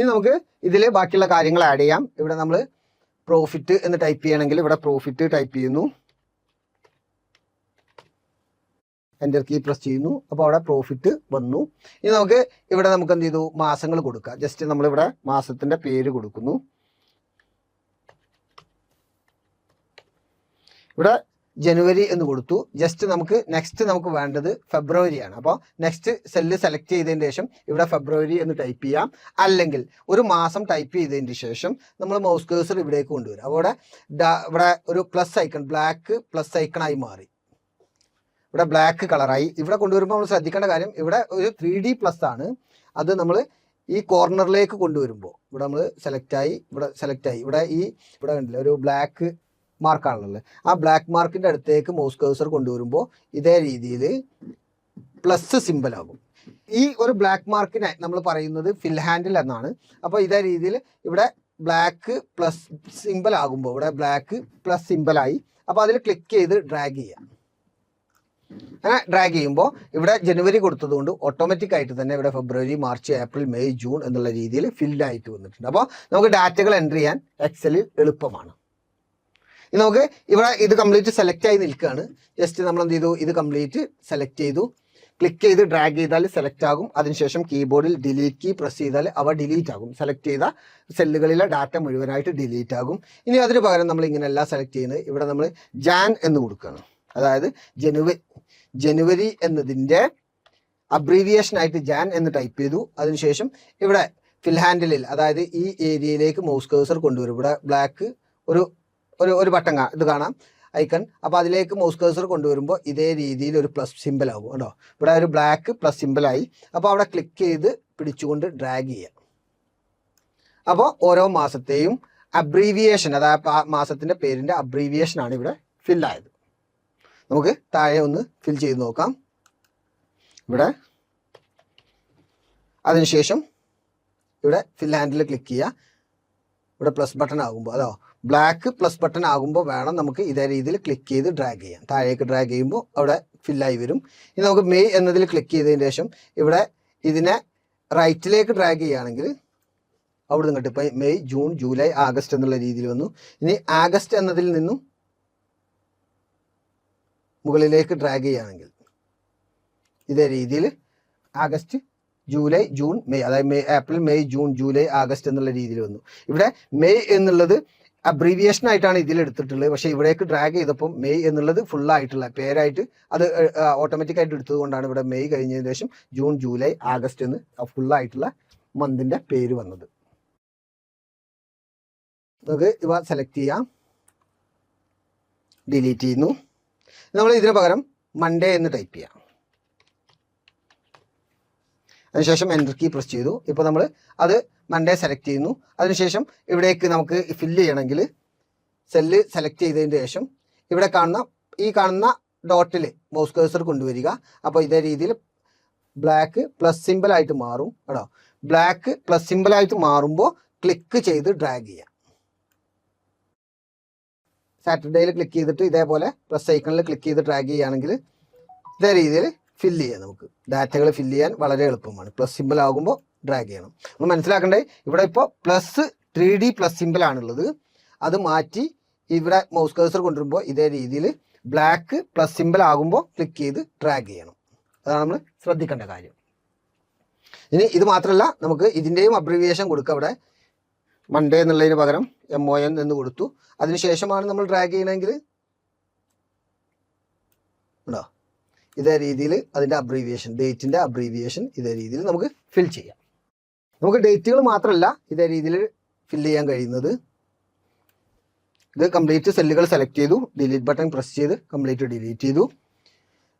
ഇനി നമുക്ക് ഇതിൽ ബാക്കിയുള്ള കാര്യങ്ങൾ ആഡ് ചെയ്യാം. ഇവിടെ നമ്മൾ പ്രോഫിറ്റ് എന്ന് ടൈപ്പ് ചെയ്യണമെങ്കിൽ ഇവിടെ പ്രോഫിറ്റ് ടൈപ്പ് ചെയ്യുന്നു. എന്റർ കീ പ്രസ് ചെയ്യുന്നു. അപ്പോൾ അവിടെ പ്രോഫിറ്റ് വന്നു. ഇനി നമുക്ക് ഇവിടെ നമുക്ക് എന്ത് ചെയ്തു? മാസങ്ങൾ കൊടുക്കുക ജസ്റ്റ് നമ്മളിവിടെ മാസത്തിന്റെ പേര് കൊടുക്കുന്നു. ഇവിടെ ജനുവരി എന്ന് കൊടുത്തു. ജസ്റ്റ് നമുക്ക് നെക്സ്റ്റ് നമുക്ക് വേണ്ടത് ഫെബ്രുവരിയാണ്. അപ്പോൾ നെക്സ്റ്റ് സെല്ല് സെലക്ട് ചെയ്തതിന് ശേഷം ഇവിടെ ഫെബ്രുവരി എന്ന് ടൈപ്പ് ചെയ്യാം. അല്ലെങ്കിൽ ഒരു മാസം ടൈപ്പ് ചെയ്തതിന് ശേഷം നമ്മൾ മൗസ് കേഴ്സർ ഇവിടേക്ക് കൊണ്ടുവരും. ഇവിടെ ഇവിടെ ഒരു പ്ലസ് ഐക്കൺ ബ്ലാക്ക് പ്ലസ് ഐക്കണായി മാറി. ഇവിടെ ബ്ലാക്ക് കളറായി ഇവിടെ കൊണ്ടുവരുമ്പോൾ നമ്മൾ ശ്രദ്ധിക്കേണ്ട കാര്യം ഇവിടെ ഒരു ത്രീ ഡി പ്ലസ് ആണ്. അത് നമ്മൾ ഈ കോർണറിലേക്ക് കൊണ്ടുവരുമ്പോൾ ഇവിടെ നമ്മൾ സെലക്ട് ആയി ഇവിടെ സെലക്ട് ആയി. ഇവിടെ ഈ ഇവിടെ കണ്ടില്ല ഒരു ബ്ലാക്ക് മാർക്കാണുള്ളത്. ആ ബ്ലാക്ക് മാർക്കിന്റെ അടുത്തേക്ക് മൗസ് കേഴ്സർ കൊണ്ടുവരുമ്പോൾ ഇതേ രീതിയിൽ പ്ലസ് സിമ്പിൾ ആകും. ഈ ഒരു ബ്ലാക്ക് മാർക്കിനെ നമ്മൾ പറയുന്നത് ഫിൽ ഹാൻഡിൽ എന്നാണ്. അപ്പോൾ ഇതേ രീതിയിൽ ഇവിടെ ബ്ലാക്ക് പ്ലസ് സിമ്പിൾ ആകുമ്പോൾ ഇവിടെ ബ്ലാക്ക് പ്ലസ് സിമ്പിളായി അപ്പോൾ അതിൽ ക്ലിക്ക് ചെയ്ത് ഡ്രാഗ് ചെയ്യാം. അങ്ങനെ ഡ്രാഗ് ചെയ്യുമ്പോൾ ഇവിടെ ജനുവരി കൊടുത്തതുകൊണ്ട് ഓട്ടോമാറ്റിക് ആയിട്ട് തന്നെ ഇവിടെ February March April May June എന്നുള്ള രീതിയിൽ ഫില്ല് ആയിട്ട് വന്നിട്ടുണ്ട്. അപ്പോൾ നമുക്ക് ഡാറ്റകൾ എന്റർ ചെയ്യാൻ എക്സലിൽ എളുപ്പമാണ്. ഇനി നമുക്ക് ഇവിടെ ഇത് കംപ്ലീറ്റ് സെലക്ട് ആയി നിൽക്കുകയാണ്. ജസ്റ്റ് നമ്മൾ എന്ത് ചെയ്തു? ഇത് കംപ്ലീറ്റ് സെലക്ട് ചെയ്തു. ക്ലിക്ക് ചെയ്ത് ഡ്രാഗ് ചെയ്താൽ സെലക്ട് ആകും. അതിനുശേഷം കീബോർഡിൽ ഡിലീറ്റ് കീ പ്രസ് ചെയ്താൽ അവ ഡിലീറ്റ് ആകും. സെലക്ട് ചെയ്ത സെല്ലുകളിലെ ഡാറ്റ മുഴുവനായിട്ട് ഡിലീറ്റ് ആകും. ഇനി അതിന് പകരം നമ്മൾ ഇങ്ങനെയല്ല സെലക്ട് ചെയ്യുന്നത്. ഇവിടെ നമ്മൾ ജാൻ എന്ന് കൊടുക്കുകയാണ്. അതായത് ജനുവരി ജനുവരി എന്നതിന്റെ അബ്രീവിയേഷൻ ആയിട്ട് ജാൻ എന്ന് ടൈപ്പ് ചെയ്തു. അതിനുശേഷം ഇവിടെ ഫിൽ ഹാൻഡിലിൽ അതായത് ഈ ഏരിയയിലേക്ക് മൗസ് കൊണ്ടുവരും. ഇവിടെ ബ്ലാക്ക് ഒരു ഒരു ഒരു ബട്ടൺ ഇത് കാണാം. ഐക്കൺ അപ്പോൾ അതിലേക്ക് മൗസ് കേസർ കൊണ്ടുവരുമ്പോൾ ഇതേ രീതിയിൽ ഒരു പ്ലസ് സിമ്പിൾ ആകും കേട്ടോ. ഇവിടെ ഒരു ബ്ലാക്ക് പ്ലസ് സിമ്പിളായി അപ്പോൾ അവിടെ ക്ലിക്ക് ചെയ്ത് പിടിച്ചുകൊണ്ട് ഡ്രാഗ് ചെയ്യാം. അപ്പോൾ ഓരോ മാസത്തെയും അബ്രീവിയേഷൻ അതായത് മാസത്തിന്റെ പേരിന്റെ അബ്രീവിയേഷൻ ആണ് ഇവിടെ ഫില്ലായത് നമുക്ക് താഴെ ഒന്ന് ഫിൽ ചെയ്ത് നോക്കാം. ഇവിടെ. അതിനുശേഷം ഇവിടെ ഫിൽ ഹാൻഡിൽ ക്ലിക്ക് ചെയ്യുക ഇവിടെ പ്ലസ് ബട്ടൺ ആകുമ്പോൾ അതോ? ബ്ലാക്ക് പ്ലസ് ബട്ടൺ ആകുമ്പോൾ വേണം നമുക്ക് ഇതേ രീതിയിൽ ക്ലിക്ക് ചെയ്ത് ഡ്രാഗ് ചെയ്യാം താഴേക്ക് ഡ്രാഗ് ചെയ്യുമ്പോൾ അവിടെ ഫില്ലായി വരും. ഇനി നമുക്ക് മെയ് എന്നതിൽ ക്ലിക്ക് ചെയ്തതിന് ശേഷം ഇവിടെ ഇതിനെ റൈറ്റിലേക്ക് ഡ്രാഗ് ചെയ്യുകയാണെങ്കിൽ അവിടെ നിന്ന് കിട്ടും ഇപ്പം മെയ് ജൂൺ ജൂലൈ ആഗസ്റ്റ് എന്നുള്ള രീതിയിൽ വന്നു. ഇനി ആഗസ്റ്റ് എന്നതിൽ നിന്നും മുകളിലേക്ക് ഡ്രാഗ് ചെയ്യുകയാണെങ്കിൽ ഇതേ രീതിയിൽ ആഗസ്റ്റ് ജൂലൈ ജൂൺ മെയ് അതായത് May April May June July August എന്നുള്ള രീതിയിൽ വന്നു. ഇവിടെ മെയ് എന്നുള്ളത് അബ്രീവിയേഷൻ ആയിട്ടാണ് ഇതിൽ എടുത്തിട്ടുള്ളത് പക്ഷേ ഇവിടേക്ക് ഡ്രാഗ് ചെയ്തപ്പോൾ മെയ് എന്നുള്ളത് ഫുൾ ആയിട്ടുള്ള പേരായിട്ട് അത് ഓട്ടോമാറ്റിക് ആയിട്ട് എടുത്തതുകൊണ്ടാണ് ഇവിടെ മെയ് കഴിഞ്ഞതിന് ശേഷം ജൂൺ ജൂലൈ ആഗസ്റ്റ് എന്ന് ഫുൾ ആയിട്ടുള്ള മന്തിന്റെ പേര് വന്നത്. നമുക്ക് ഇവ സെലക്ട് ചെയ്യാം. ഡിലീറ്റ് ചെയ്യുന്നു. നമ്മൾ ഇതിന് പകരം മൺഡേ എന്ന് ടൈപ്പ് ചെയ്യാം. അതിനുശേഷം എന്റർ കീ പ്രസ് ചെയ്തു. ഇപ്പോൾ നമ്മൾ അത് മൺഡേ സെലക്ട് ചെയ്യുന്നു. അതിനുശേഷം ഇവിടേക്ക് നമുക്ക് ഫില്ല് ചെയ്യണമെങ്കിൽ സെല്ല് സെലക്ട് ചെയ്തതിന് ശേഷം ഇവിടെ കാണുന്ന ഈ കാണുന്ന ഡോട്ടിൽ മൗസ് കേഴ്സർ കൊണ്ടുവരിക. അപ്പോൾ ഇതേ രീതിയിൽ ബ്ലാക്ക് പ്ലസ് സിമ്പിൾ ആയിട്ട് മാറും കേട്ടോ. ബ്ലാക്ക് പ്ലസ് സിമ്പിൾ ആയിട്ട് മാറുമ്പോൾ ക്ലിക്ക് ചെയ്ത് ഡ്രാഗ് ചെയ്യാം. സാറ്റർഡേയിൽ ക്ലിക്ക് ചെയ്തിട്ട് ഇതേപോലെ പ്ലസ് ഐക്കണിൽ ക്ലിക്ക് ചെയ്ത് ഡ്രാഗ് ചെയ്യുകയാണെങ്കിൽ ഇതേ രീതിയിൽ ഫില്ല് ചെയ്യാം നമുക്ക്. ഡാറ്റകൾ ഫില്ല് ചെയ്യാൻ വളരെ എളുപ്പമാണ്. പ്ലസ് സിമ്പിൾ ആകുമ്പോൾ ഡ്രാഗ് ചെയ്യണം. നമ്മൾ മനസ്സിലാക്കണ്ടേ? ഇവിടെ ഇപ്പോൾ plus three D plus symbol ആണുള്ളത്. അത് മാറ്റി ഇവിടെ മൗസ് കേസർ കൊണ്ടുവരുമ്പോൾ ഇതേ രീതിയിൽ ബ്ലാക്ക് പ്ലസ് സിമ്പിൾ ആകുമ്പോൾ ക്ലിക്ക് ചെയ്ത് ഡ്രാഗ് ചെയ്യണം. അതാണ് നമ്മൾ ശ്രദ്ധിക്കേണ്ട കാര്യം. ഇനി ഇത് മാത്രമല്ല നമുക്ക് ഇതിന്റെയും അബ്രിവിയേഷൻ കൊടുക്കുക അവിടെ മൺഡേ എന്നുള്ളതിന് പകരം എം ഒ എൻ എന്ന് കൊടുത്തു. അതിനുശേഷമാണ് നമ്മൾ ഡ്രാഗ് ചെയ്യണമെങ്കിൽ ഇതേ രീതിയിൽ അതിന്റെ അബ്രീവിയേഷൻ ഡേറ്റിന്റെ അബ്രീവിയേഷൻ ഇതേ രീതിയിൽ നമുക്ക് ഫിൽ ചെയ്യാം. നമുക്ക് ഡേറ്റുകൾ മാത്രമല്ല ഇതേ രീതിയിൽ ഫിൽ ചെയ്യാൻ കഴിയുന്നത്. ഇത് കംപ്ലീറ്റ് സെല്ലുകൾ സെലക്ട് ചെയ്തു ഡിലീറ്റ് ബട്ടൺ പ്രസ് ചെയ്ത് കംപ്ലീറ്റ് ഡിലീറ്റ് ചെയ്തു.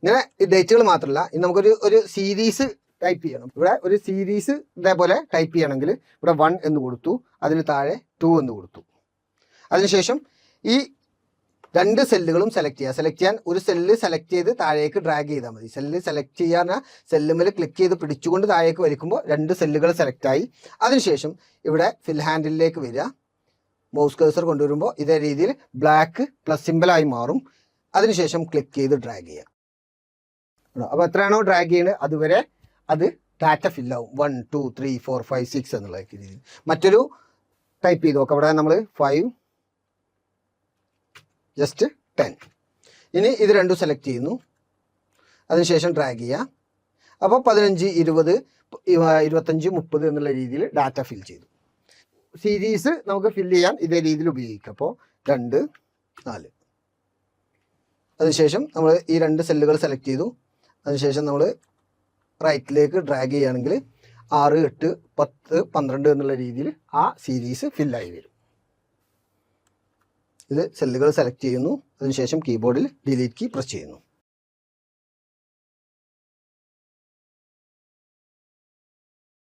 ഇങ്ങനെ ഈ ഡേറ്റുകൾ മാത്രമല്ല ഇനി നമുക്കൊരു ഒരു സീരീസ് ടൈപ്പ് ചെയ്യണം. ഇവിടെ ഒരു സീരീസ് ഇതേപോലെ ടൈപ്പ് ചെയ്യണമെങ്കിൽ ഇവിടെ വൺ എന്ന് കൊടുത്തു അതിന് താഴെ ടു എന്ന് കൊടുത്തു. അതിനുശേഷം ഈ രണ്ട് സെല്ലുകളും സെലക്ട് ചെയ്യുക സെലക്ട് ചെയ്യാൻ ഒരു സെല്ല് സെലക്ട് ചെയ്ത് താഴേക്ക് ഡ്രാഗ് ചെയ്താൽ മതി. സെല്ല് സെലക്ട് ചെയ്യാൻ സെല്ലുമേൽ ക്ലിക്ക് ചെയ്ത് പിടിച്ചുകൊണ്ട് താഴേക്ക് വലിക്കുമ്പോൾ രണ്ട് സെല്ലുകൾ സെലക്ട് ആയി. അതിനുശേഷം ഇവിടെ ഫിൽ ഹാൻഡിലേക്ക് വരിക. മൗസ് കേസർ കൊണ്ടുവരുമ്പോൾ ഇതേ രീതിയിൽ ബ്ലാക്ക് പ്ലസ് സിമ്പിളായി മാറും. അതിനുശേഷം ക്ലിക്ക് ചെയ്ത് ഡ്രാഗ് ചെയ്യുക. അപ്പോൾ എത്രയാണോ ഡ്രാഗ് ചെയ്യുന്നത്? അതുവരെ അത് data ഫില്ലാവും one two three four five six എന്നുള്ള രീതിയിൽ. മറ്റൊരു ടൈപ്പ് ചെയ്ത് നോക്കാം. അവിടെ നമ്മൾ ഫൈവ് ജസ്റ്റ് ടെൻ ഇനി ഇത് രണ്ടും സെലക്ട് ചെയ്യുന്നു. അതിനുശേഷം ഡ്രാഗ് ചെയ്യുക അപ്പോൾ പതിനഞ്ച് ഇരുപത് ഇരുപത്തഞ്ച് മുപ്പത് എന്നുള്ള രീതിയിൽ ഡാറ്റ ഫിൽ ചെയ്തു. സീരീസ് നമുക്ക് ഫിൽ ചെയ്യാൻ ഇതേ രീതിയിൽ ഉപയോഗിക്കാം. അപ്പോൾ രണ്ട് നാല്. അതിനുശേഷം നമ്മൾ ഈ രണ്ട് സെല്ലുകൾ സെലക്ട് ചെയ്തു. അതിനുശേഷം നമ്മൾ റൈറ്റിലേക്ക് ഡ്രാഗ് ചെയ്യുകയാണെങ്കിൽ ആറ് എട്ട് പത്ത് പന്ത്രണ്ട് എന്നുള്ള രീതിയിൽ ആ സീരീസ് ഫില്ലായി വരും. ഇത് സെല്ലുകൾ സെലക്ട് ചെയ്യുന്നു. അതിനുശേഷം കീബോർഡിൽ ഡിലീറ്റ് കീ പ്രസ് ചെയ്യുന്നു.